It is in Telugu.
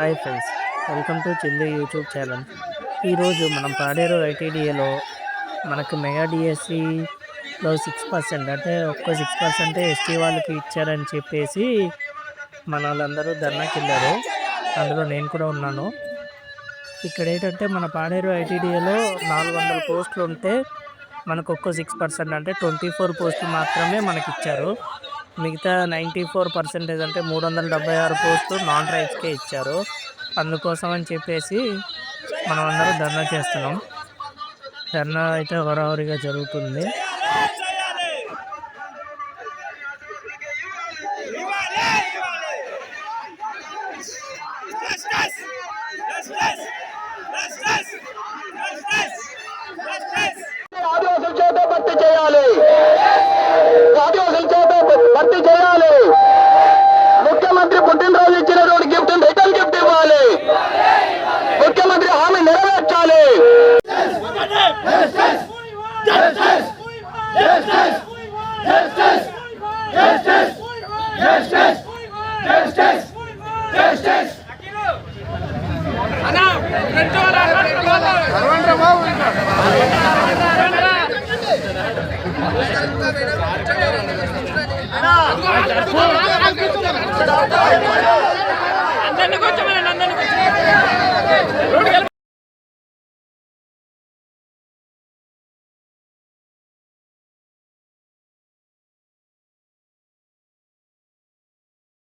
Hi friends. Welcome to chilli YouTube channel. ఈరోజు మనం పాడేరు ఐటీడీఏలో మనకు మెగా డిఎస్సిలో సిక్స్ పర్సెంట్ అంటే ఒక్క సిక్స్ పర్సెంట్ ఎస్టీ వాళ్ళకి ఇచ్చారని చెప్పేసి మన వాళ్ళందరూ ధర్నాకి వెళ్ళారు. అందులో నేను కూడా ఉన్నాను. ఇక్కడ ఏంటంటే మన పాడేరు ఐటీడీఏలో నాలుగు వందల పోస్టులు ఉంటే మనకు ఒక్క సిక్స్ పర్సెంట్ అంటే ట్వంటీ ఫోర్ పోస్టులు మాత్రమే మనకి ఇచ్చారు మిగతా నైంటీ ఫోర్ పర్సెంటేజ్ అంటే మూడు వందల డెబ్బై ఆరు పోస్ట్ నాన్ ట్రైబ్స్కే ఇచ్చారు. అందుకోసం అని చెప్పేసి మనం అందరం ధర్నా చేస్తున్నాం. ధర్నా అయితే హోరాహోరీగా జరుగుతుంది. ¡Vamos!